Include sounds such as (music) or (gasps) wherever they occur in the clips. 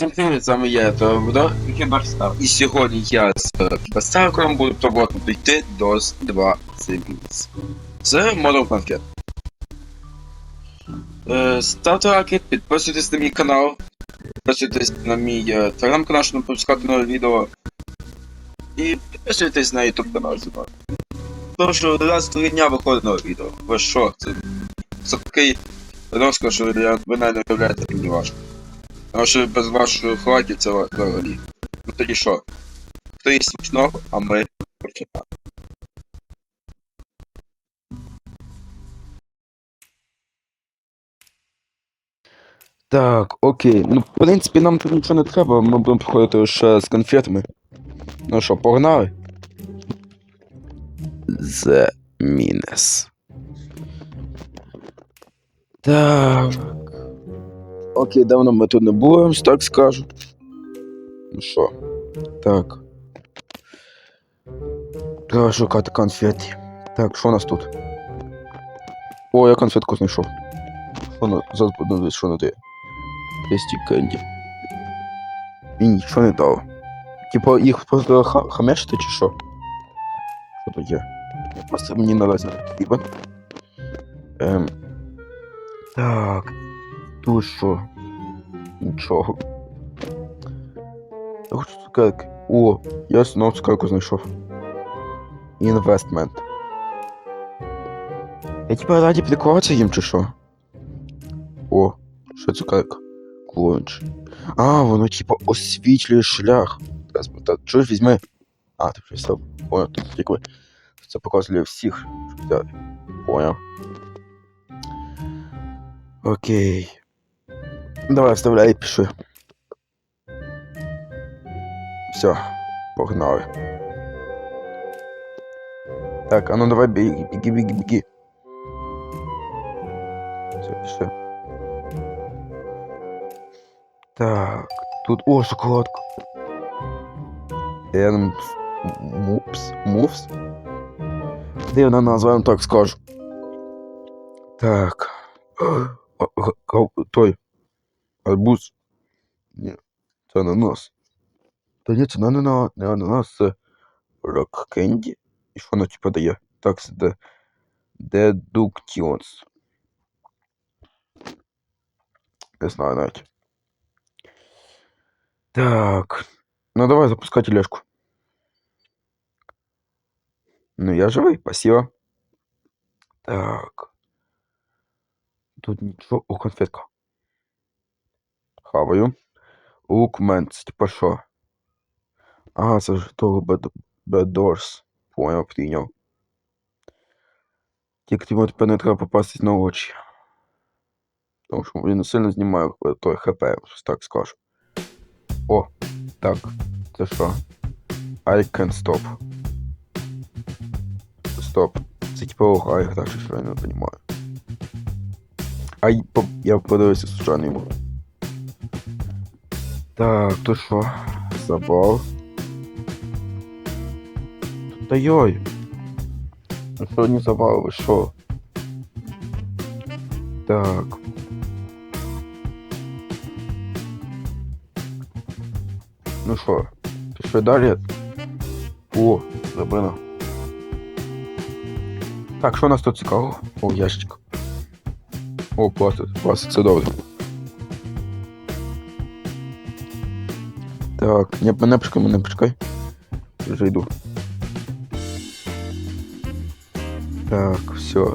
всім привіт, з вами я, Теодор Кіберстав. І сьогодні я з Кіберстарком буду пробувати до с 2 Sims. З модом конфет. Е, Ставте лайки, підписуйтесь на мій канал, підписуйтесь на мій е, телеграм-канал, щоб не пропускати нове відео. І підписуйтесь на YouTube канал зі мною. Що раз в три дня виходить нове відео. Ви що? Це, це такий розкош, що ви навіть не уявляєте, мені важко. Тому що без вашої хваті це взагалі. Ну тоді що? Є смішного, а ми починаємо. Так, окей. Ну, в принципі, нам тут нічого не треба, ми будемо проходити лише з конфетами. Ну що, погнали? The Mines. Так. Окей, давно ми тут не були, так скажу. Ну що? Так. Треба шукати конфети. Так, що у нас тут? О, я конфетку знайшов. Що на... Зараз подивлюсь, що на те. Тесті кенді. І нічого не дало. Типа їх просто ха- хамешити чи що? Що тут є? Просто мені наразі не потрібен. Ем. Так. Тут що? Нічого. О, я знову скайку знайшов. Інвестмент. Я типа раді приколитися їм чи що? О, що це как? Клонч. А, воно типа освітлює шлях. Зараз, та, чого візьми? А, ти вже став. Понял, тут тільки це показує всіх. щоб. Понял. Окей. Давай, вставляй пиши. Все, погнали. Так, а ну давай беги, беги, беги, беги. Все, пиши. Так, тут, о, шоколадка. М... Мупс, мувс. Дивна назва, я вам так скажу. Так. Той. Арбуз. Ні, це ананас. Та ні, це не ананас, не ананас, це рок кенді. І що воно типа дає? Так, це де... Дедуктіонс. Не знаю навіть. Так. Ну давай запускай тележку. Ну я живий, спасибо. Так. Тут нічого. О, конфетка. Хаваю. Лукмент, це типа що? А, це ж того Beddoors. Понял, прийняв. Тільки йому тепер не треба попастись на очі. Тому що він сильно знімає е, той ХП, так скажу. О, так. Це що? I can stop. Стоп. Це типа лагає, так що я не розумію. Ай, я подивився случайно йому. Так, то що? Забав. Та йой. Ну що не забав, ви що? Так. Ну що, пішли далі? О, забина. Так, що у нас тут цікавого? О, ящик. О, пластик, пластик, це добре. Так, не, не почекай, не почекай. Вже йду. Так, все.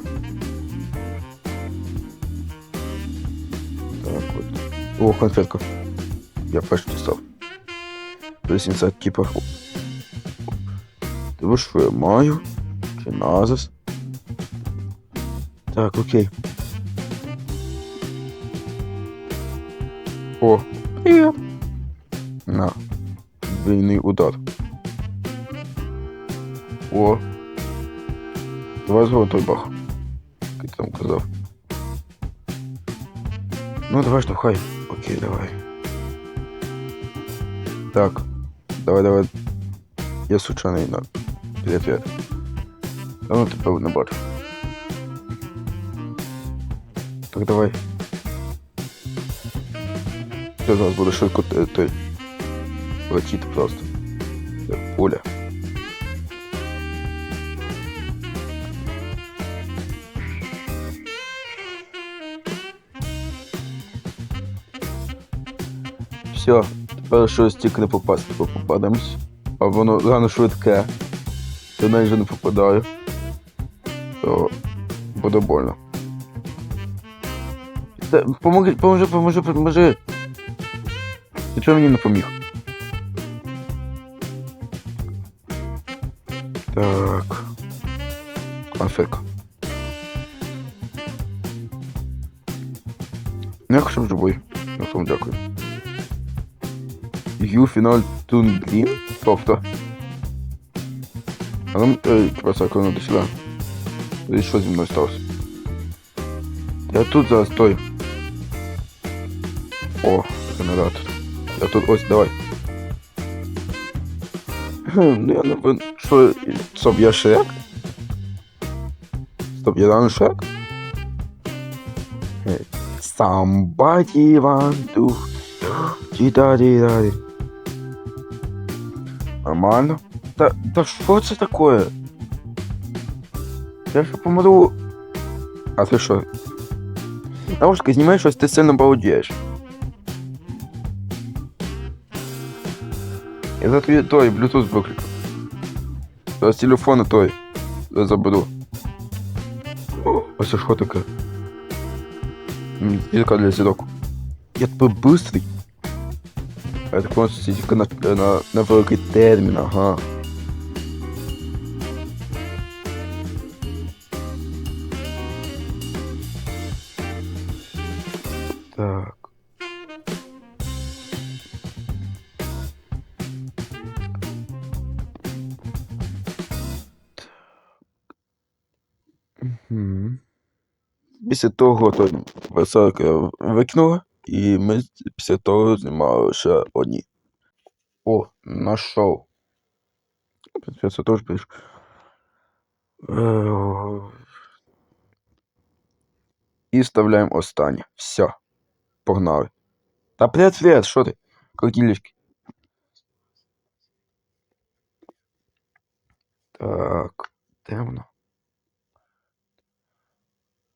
Так, от. О, конфетка. Я дістав. Плюс інсайд типа. Диви, що я маю? Чи назис? Так, окей. О. Двійний удар. О. Давай золотой бах. Як там казав. Ну, давай штовхай. Окей, давай. Так. Давай, давай. Я случайно на. Привет. Давно ти певно не. Так, давай. Я зараз буду швидко т- той летіти просто. Як Пуля. Все, тепер щось тільки не попасти, попадемось. А воно рано швидке. Я навіть не попадаю. То буде больно. Поможи, поможи, поможи. Чого мені не поміг? Так. Афека. Ну, я хочу живий. На тому дякую. Ю фіналь Тунглін? Тобто. А нам е, краса, коли надо сюди. І що зі мною сталося? Я тут зараз стою. О, генератор. Я тут ось, давай. Ну я не вин... Що? Стоп, я Шрек? Стоп, я реально Шрек? Somebody want to... Ді-да-ді-да-ді. Нормально? Та, та це таке? Я що помру. А ти що? Наушники знімаєш щось, ти сильно балдієш. Я за тобі той Bluetooth виключу. З телефона той. О, ось це що таке? Зірка для зірок. Я тепер быстрий. А так просто тільки на, на, на великий термін, ага. Після того то веселка викинула, і ми після того знімали ще одні. О, нашов. Це теж пишу. Е, І вставляємо останнє. Все. Погнали. Та привет, привет, що ти? Крутілечки. Так, темно.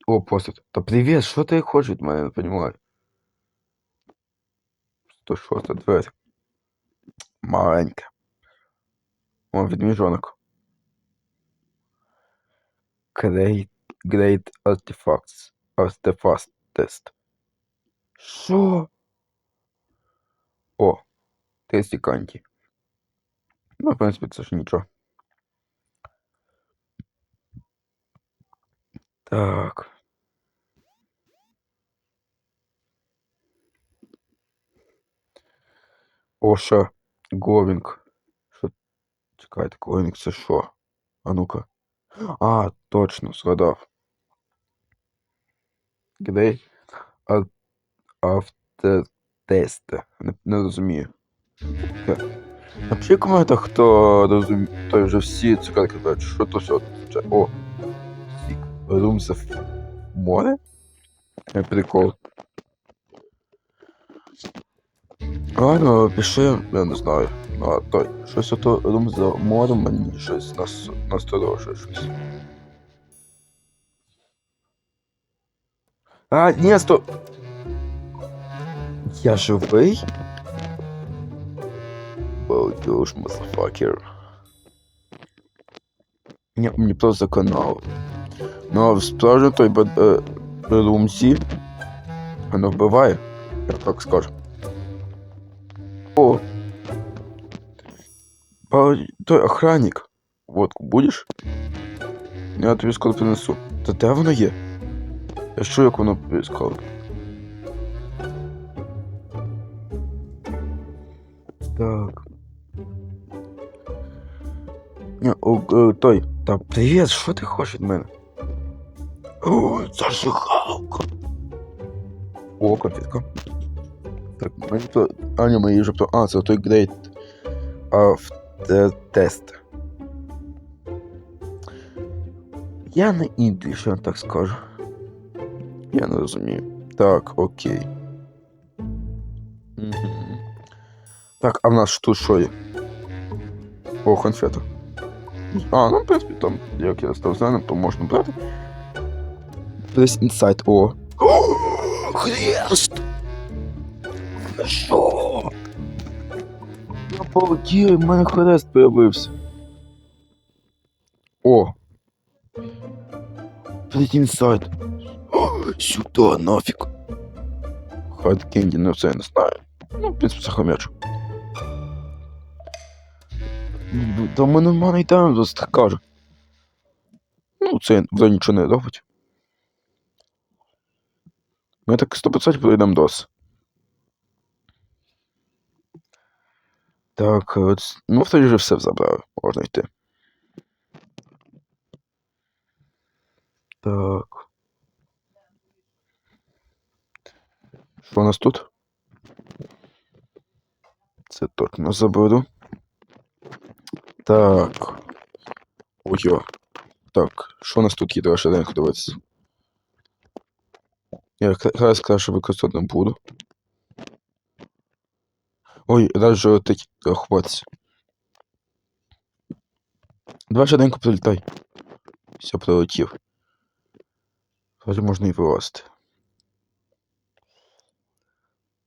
О, постать. Та привіт, що ти хочеш від мене, не розумію. 106 двері. Маленька. О, відміжонок. Great, great artifacts. Artifact test. Що? О, 30 канті. Ну, в принципі, це ж нічого. Так. Оша Говінг. Що? Чекайте, Говінг це що? А ну-ка. А, точно, згадав. Де? А... Автотести. Не, не розумію. Напиши в коментах, хто розуміє, той вже всі цікаві кажуть, що то все. О, сік. Рум за ф- море? Прикол. Ладно, пиши, я не знаю. Ну, а той, щось ото рум за морем мені щось нас, насторожує щось. А, ні, стоп! Я живий? Балдеж, мазафакер. Ні, мені просто канал. Ну, а в справжньому той бед- е, румсі воно вбиває, я так скажу. О! Той охранник. Водку будеш? Я тобі скоро принесу. Та де воно є? Я що як воно сказало? Так. О, о, той. Та привіт, що ти хочеш від мене? О, зажигалка. О, конфетка. Так, мені то. А, ні, мої вже то. А, це той грейт. Автотест. Я не інгліш, я так скажу. Я не розумію. Так, окей. Так, а в нас тут що є? О, конфета. А, ну, в принципі, там, як я став знаним, то можна брати. Десь інсайт, о. (gasps) Хрест! Що? Я полетів, в мене хрест появився. О. Блять, інсайт. Сюда, нафіг. Хайд Кенді, ну це я не знаю. Ну, в принципі, це хомячок. Та в мене мене йдемо, зараз так каже. Ну, це вже нічого не робить. Ми так 100% пройдемо дос. Так, от, ну тоді вже все забрали, можна йти. Так. Що у нас тут? Це точно заберу. Так. Ой-о. Так, що у нас тут є? Давай швиденько дивитися. Я якраз краще використовувати не буду. Ой, даже летить рахуватися. Давай швиденько прилітай. Все, прилетів. Вроді можна і вилазити.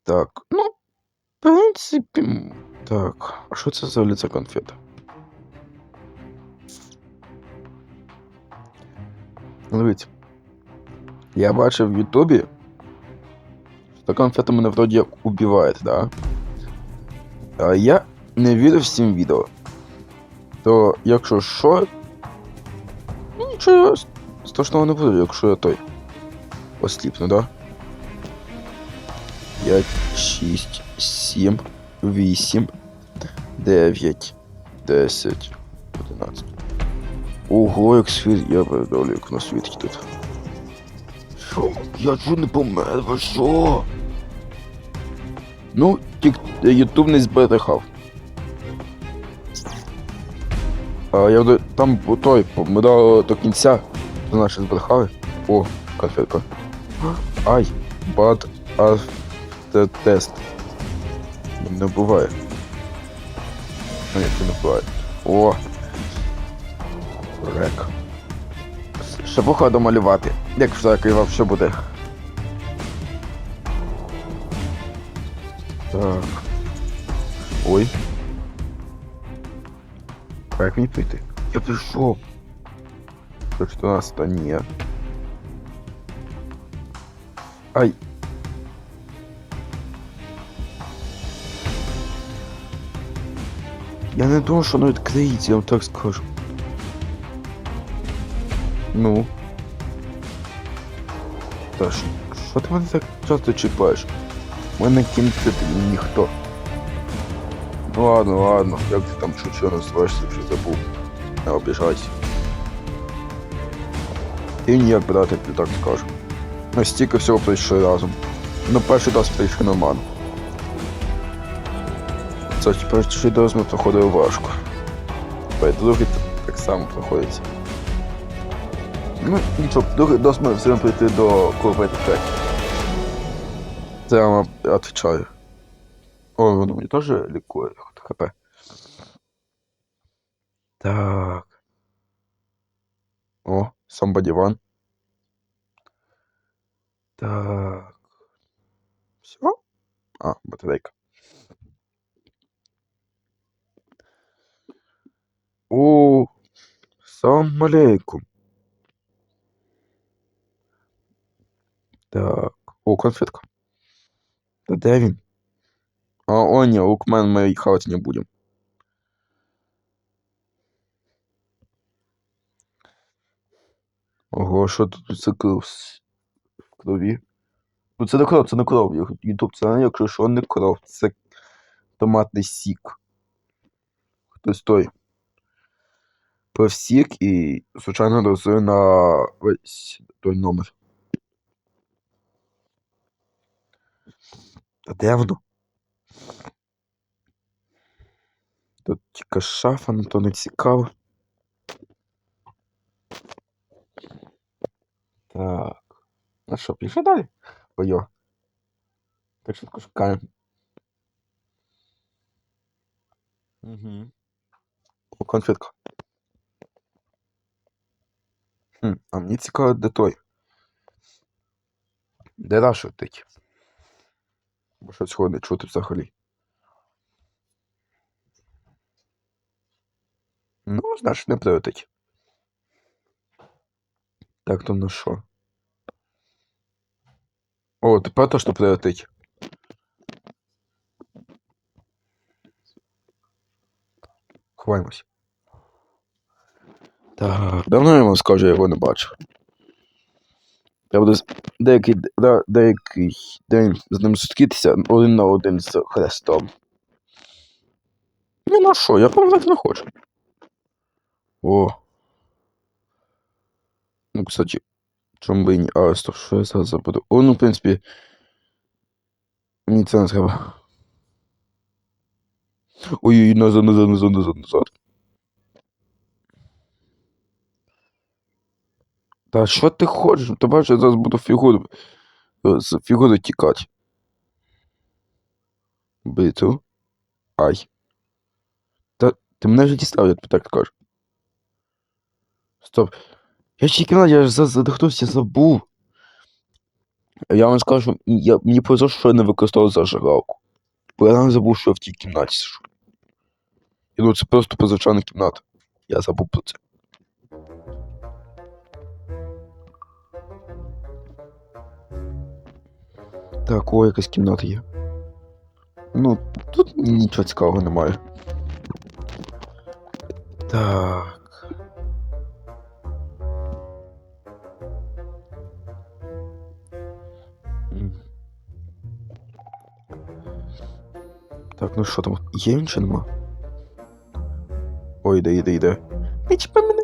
Так, ну, в принципі. м, Так, а що це за лиця конфета? Ну, Дивіться. Я бачив в Ютубі, що конфета мене вроді як убиває, да? А я не вірив всім відео. То якщо що. Ну нічого страшного не буде, якщо я той осліпну, да? 5, 6, 7, 8, 9, 10, 11. Ого, як світ, я передавлю, як на світі тут. Що? Я чуть не помер, ви що? Ну, Ютуб не зберегав. А я там той, ми до, до кінця до наші зберегали. О, конфетка. Ай, бад автотест. Не буває. Ні, це не буває. О! Рек. Ще походу малювати. Як всякий вам що буде. Так. Ой. А як мені прийти? Я прийшов. 114 та ні. Ай. Я не думав, що воно відкриється, я вам так скажу. Ну. Та що, що ти мене так часто чіпаєш? Мене кінці ніхто. Ну ладно, ладно, як ти там чучо називаєшся, якщо забув. Не обіжайся. І ніяк, брат, я тобі так скажу. Ми стільки всього пройшли разом. Ну перший раз прийшли нормально. Це перший раз ми проходили важко. Та другий так само проходиться. Ну, нічого, другий дос ми все прийти до купити третій. Це я вам відповідаю. О, воно мені теж лікує хп. Так. О, somebody one. Так. Все? А, батарейка. О, салам алейкум. Так. О, конфетка. Та де він? А, о, ні, лукмен ми хавати не будемо. Ого, що тут це кров в крові? Ну це не кров, це не кров. Ютуб це якщо що не кров, це томатний сік. Хтось той. Пив сік і, звичайно, дозує на весь той номер. А де воно? Тут тільки шафа, ну то не цікаво. Так. Ну що, пішли далі? Бо. Так швидко шукаємо. Угу. О, конфетка. Хм, а мені цікаво, де той. Де Раша летить? Бо що цього не чути взагалі. Ну, значить, не прилетить. Так, то на що? О, тепер то, що прилетить. Ховаємось. Так, давно я вам скажу, я його не бачив. Я буду деякий, деякий день з ним зустрітися один на один з Хрестом. Ну на що, я пам'ятати не хочу. О. Ну, кстати, чому би і ні. А, стоп, що я зараз забуду? О, ну, в принципі. Мені це не треба. Ой-ой, назад, назад, назад, назад, назад. Та що ти хочеш? Ти бачиш, я зараз буду фігуру е, з фігури тікати. Биту. Ай. Та ти мене вже дістав, я тобі так кажу. Стоп. Я ще кімнат, я ж за- задихнувся, забув. Я вам скажу, що я, мені повезло, що я не використовував зажигалку. Бо я навіть забув, що я в тій кімнаті сижу. І ну це просто позичана кімната. Я забув про це. Так, о, якась кімната є. Ну, тут нічого цікавого немає. Так. Так, ну що там? Є він чи нема? Ой, іде, іде, іде. Не чіпай мене.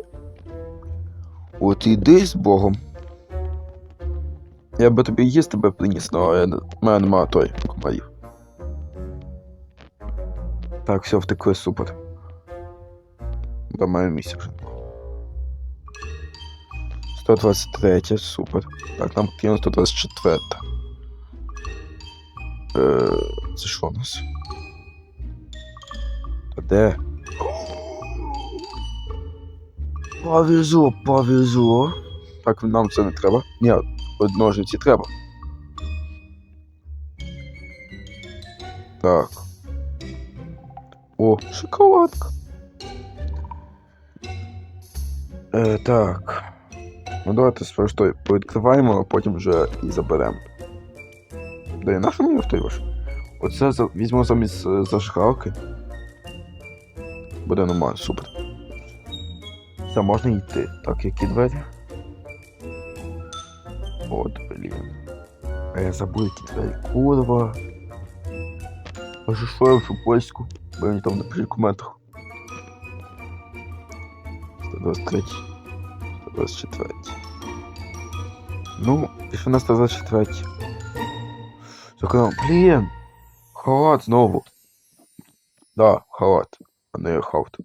От іди з Богом. Я би тобі їсти би приніс, але в мене нема той комарів. Так, все, втекли, супер. До мене місця вже 123, супер. Так, нам потрібно 124. Е, це що у нас? Та де? Повезло, повезло. Так, нам це не треба. Ні, ножниці треба. Так. О, шоколадка. Е, так. Ну давайте спершу повідкриваємо, а потім вже і заберемо. Да і нащо мені той? Оце за... візьму замість е, зажигалки. Буде нормально, супер. Все, можна йти. Так, які двері? От, блін. А я забув, які двері. Курва. Може, що я вже польську? Бо мені там напишіть в коментах. 123. 124. Ну, пішли на 124. Так, блін. Халат знову. Да, халат. А не хаут.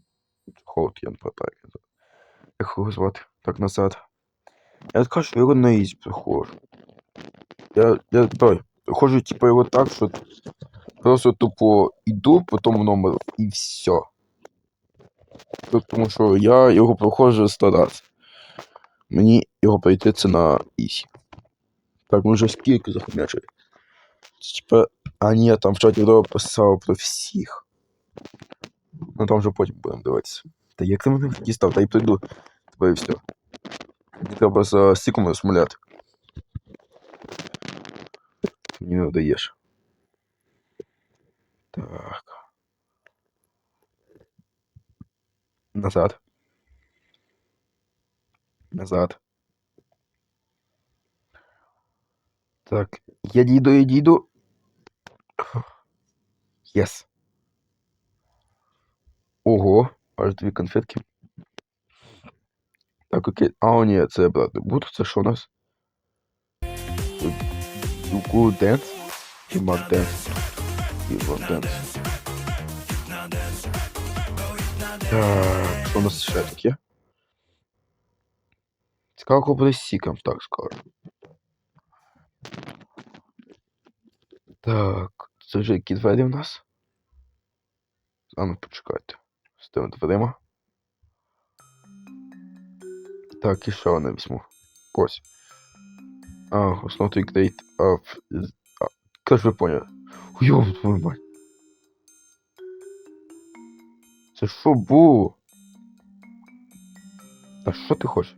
Хаут, я не пам'ятаю. як це. Як його звати? Так, назад. Я кажу, що його на ізі приходжу. Я, я той, приходжу, типу, його так, що просто тупо йду по тому номеру і все. Тому що я його проходжу 100 раз. Мені його пройти на ісі. Так, ми вже скільки захомячили. Типа. А ні, там в чаті відео писав про всіх. Ну там вже потім будемо дивитися. Та як ти мене дістав? Та й прийду. Тебе і все. Мені треба за стіком смуляти. Мені не вдаєш. Так. Назад. Назад. Так, я дійду, я дійду. Єс. Ого, аж дві конфетки. Так, окей. А, ні, це брат не буду. Це що у нас? Дуку Денс? Мак Денс? Ван Денс. Що у нас ще таке? Цікаво, кого буде сіком, так скажу. Так, це вже які двері нас? А ну почекайте. З тими. Так, і ще одне візьму. Ось. А, основний грейт. А, в- з- а, як ж ви поняли? Йоп, твою мать. Це що було? А що ти хочеш?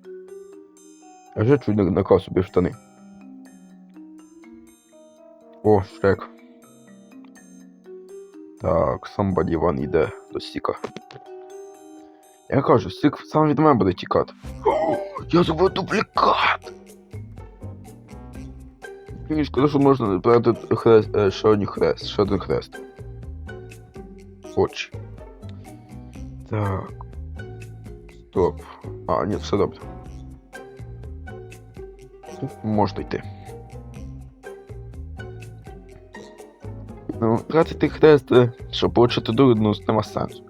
Я вже чуть не наклав собі в штани. О, шрек. Так, somebody one іде до Сіка. Я кажу, Сік сам від мене буде тікати. Я зробив дублікат! Мені шкода, що можна брати хрест, е, ще один хрест, ще один хрест. Очі. Так. Стоп. А, ні, все добре. Тут можна йти. Ну, тратити хрест, е, щоб отримати другу, ну, нема сенсу.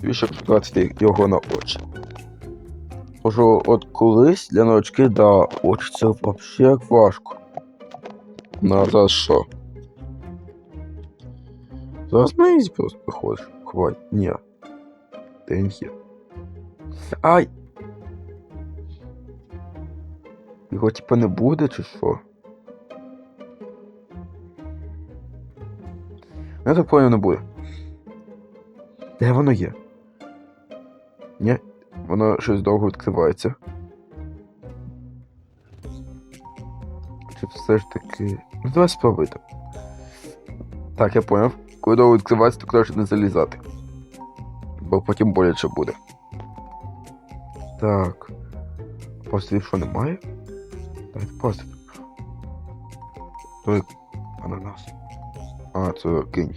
Тобі щоб тратити його на очі. Можу, от колись для новачки, да, очі це взагалі як важко. Ну, а зараз що? Зараз на ізі просто виходиш. Хвать. Ні. День. Ай! Його типа не буде, чи що? Я так понял, не буде. Де воно є? Ні, воно щось довго відкривається. Чи все ж таки. Ну давай спробуйте. Так, я поняв. Коли довго відкривається, то краще не залізати. Бо потім боляче буде. Так. Пострів що немає? Давайте пострів. Той ананас. А, це кинь.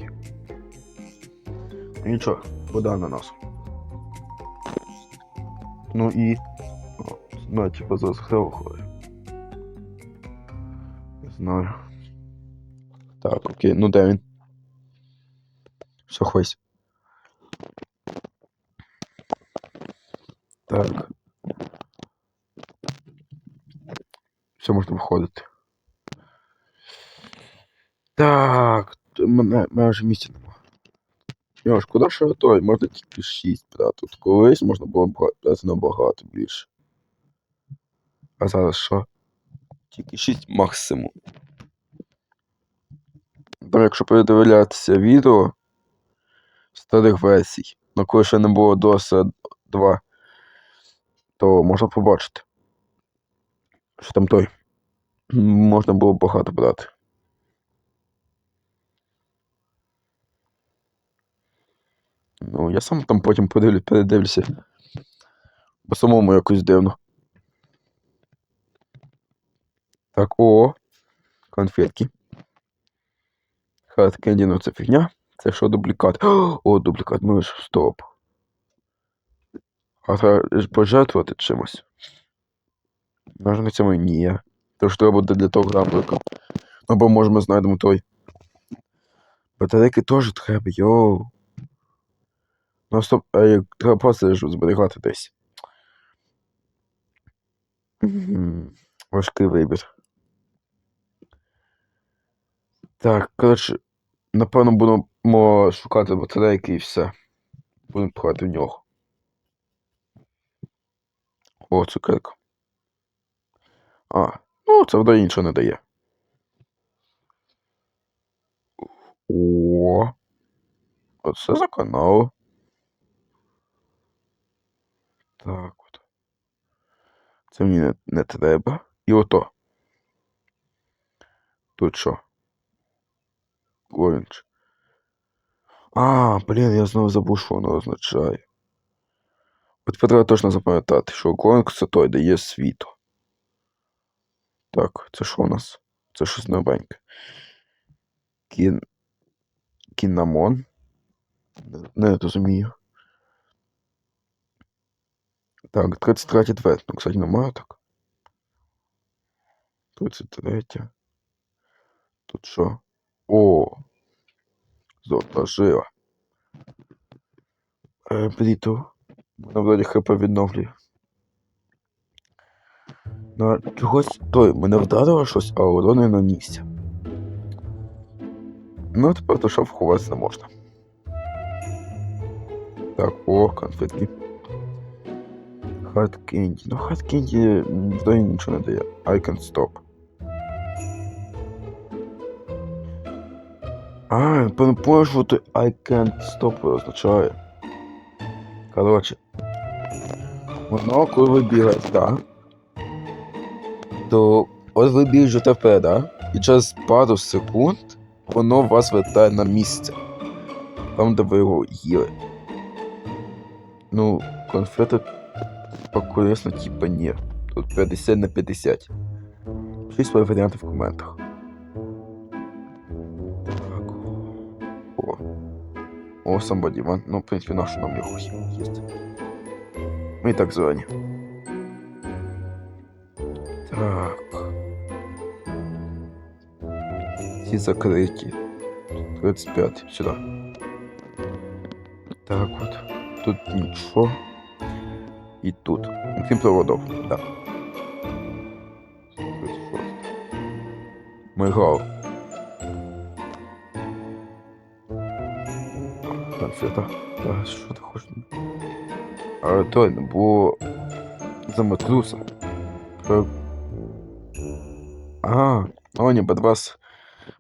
Нічого, буде ананас. Ну і. О, знаю, типа зараз хто виходить. Не знаю. Так, окей, ну де він? Все, хвись. Так. Все можна виходити. Так, т- мене, мене вже місця Йо, шкода, що той, можна тільки 6 брати. Тут колись можна було бра- брати набагато більше. А зараз що? Тільки 6 максимум. Там, якщо передивлятися відео старих версій, на коли ще не було DOS 2, то можна побачити. Що там той. Можна було багато брати. Ну, я сам там потім подивлю, передивлюся. Бо самому якось дивно. Так, о, конфетки. Хард Кенді, ну це фігня. Це що дублікат? О, дублікат, ну ж стоп. А треба ж пожертвувати чимось. Може на цьому ні. То ж треба буде для того граблика. Ну, бо може ми знайдемо той. Батарейки теж треба, йоу. Ну а як треба просто зберігати десь. Важкий вибір. Так, коротше, напевно, будемо шукати батарейки і все. Будемо пхати в нього. О, цукерка. А, ну це вдає нічого не дає. О. Оце за канал. Так от. Це мені не, не треба. І ото. Тут що? Orange. А, блін, я знову забув, що воно означає. От треба точно запам'ятати, що Гонг це той, де є світло. Так, це що у нас? Це щось новеньке. Кін... Кінамон? Не розумію. Так, 33 двері. Ну, кстати, немає так. 33. Тут що? О! Золота жила. Бріту. Вона вроді хп відновлює. Ну, чогось той, мене вдарило щось, а урону не нанісся. Ну, тепер до шаф ховатися не можна. Так, о, конфетки. Hard candy. Ну, hard candy взагалі нічого не дає. I can stop. А, що ти I can't stop означає. Коротше. Воно, коли ви бігаєте, так? То от ви біжите вперед, да? І через пару секунд воно вас вертає на місце. Там, де ви його їли. Ну, конфети покорисно, типа ні. Тут 50 на 50. Пишіть свої варіанти в коментах. Так. О. О, somebody want. Ну, в принципі, нашу нам його їсти. Ми і так зелені. Так. Ці закриті. 35. Сюди. Так от. Тут нічого. І тут. Крім проводов, так. 36. Мигав. Конфета. Так, що ти хочеш? А то не було замотруса. Про... А, о, ні, без вас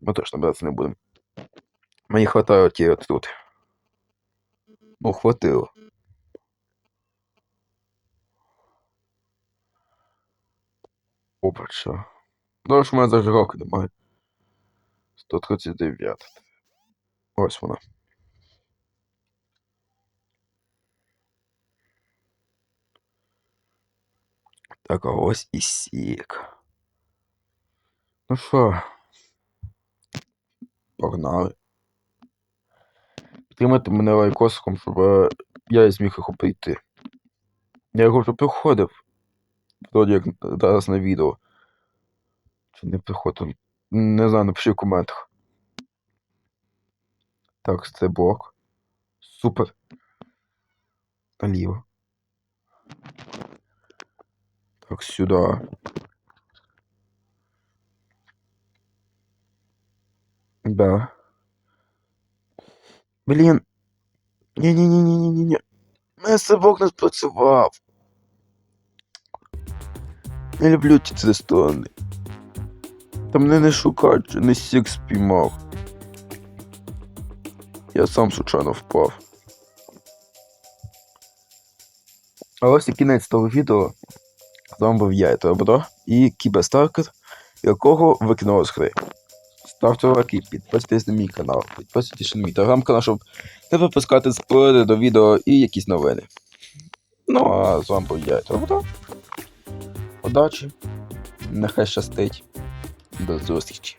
ми точно брати не будемо. Мені хватає ті от тут. Ну, хватило. Що? Ну, ж у мене зажигалки немає. 139. Ось вона. Так, а ось і сік. Ну що? Погнали. Підтримайте мене лайкосиком, щоб е, я зміг його прийти. Я його вже приходив. Вроді як зараз на відео. Чи не приходив? Не знаю, напиши в коментах. Так, це блок. Супер. Наліво. Так, сюди. Да. Блін. Ні-ні-ні-ні-ні-ні. Мене сивок не спрацював. Не люблю ці три сторони. Та мене не шукають, не сік спіймав. Я сам случайно впав. А ось і кінець того відео. З вами був я, Добро і Кіберстаркер, якого викинуло з гри. Ставте лайки, підписуйтесь на мій канал, підписуйтесь на мій телеграм-канал, щоб не пропускати спойлери до відео і якісь новини. Ну, а з вами був я, Добро. Удачі, нехай щастить. До зустрічі.